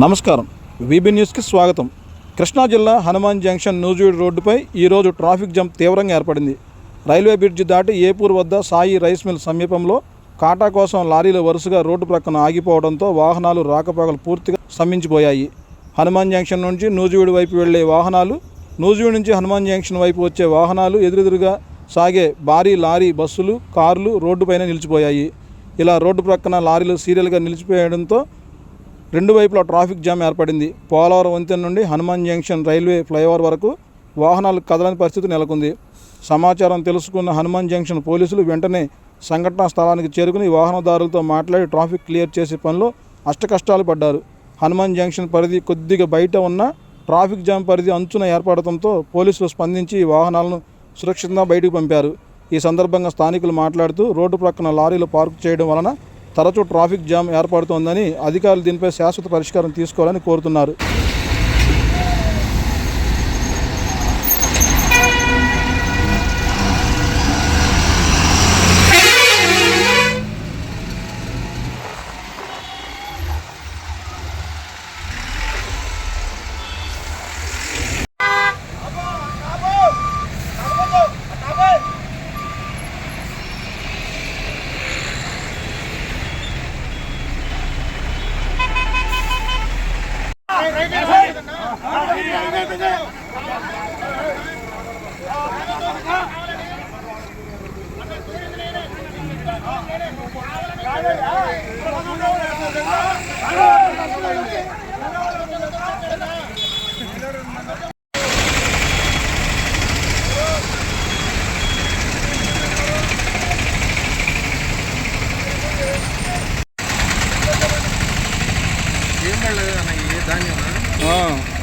నమస్కారం. వీబీ న్యూస్కి స్వాగతం. కృష్ణా జిల్లా హనుమాన్ జంక్షన్ నూజివీడు రోడ్డుపై ఈరోజు ట్రాఫిక్ జామ్ తీవ్రంగా ఏర్పడింది. రైల్వే బ్రిడ్జి దాటి ఏపూర్ వద్ద సాయి రైస్ మిల్ సమీపంలో కాటా కోసం లారీలు వరుసగా రోడ్డు ప్రక్కన ఆగిపోవడంతో వాహనాలు రాకపోకలు పూర్తిగా స్తంభించిపోయాయి. హనుమాన్ జంక్షన్ నుంచి నూజివీడు వైపు వెళ్ళే వాహనాలు నూజివీడు నుంచి హనుమాన్ జంక్షన్ వైపు వచ్చే వాహనాలు ఎదురెదురుగా సాగే భారీ లారీ బస్సులు కార్లు రోడ్డుపైన నిలిచిపోయాయి. ఇలా రోడ్డు ప్రక్కన లారీలు సీరియల్గా నిలిచిపోయడంతో రెండు వైపులా ట్రాఫిక్ జామ్ ఏర్పడింది. పోలవరం వంతెన నుండి హనుమాన్ జంక్షన్ రైల్వే ఫ్లైఓవర్ వరకు వాహనాలు కదలని పరిస్థితి నెలకొంది. సమాచారం తెలుసుకున్న హనుమాన్ జంక్షన్ పోలీసులు వెంటనే సంఘటనా స్థలానికి చేరుకుని వాహనదారులతో మాట్లాడి ట్రాఫిక్ క్లియర్ చేసే పనిలో అష్టకష్టాలు పడ్డారు. హనుమాన్ జంక్షన్ పరిధి కొద్దిగా బయట ఉన్న ట్రాఫిక్ జామ్ పరిధి అంచున ఏర్పడటంతో పోలీసులు స్పందించి వాహనాలను సురక్షితంగా బయటకు పంపారు. ఈ సందర్భంగా స్థానికులు మాట్లాడుతూ రోడ్డు ప్రక్కన లారీలు పార్కు చేయడం వలన తరచూ ట్రాఫిక్ జామ్ ఏర్పడుతోందని అధికారులు దీనిపై శాశ్వత పరిష్కారం తీసుకోవాలని కోరుతున్నారు. ఏం పడలేదు అన్న ఏ ధాన్యం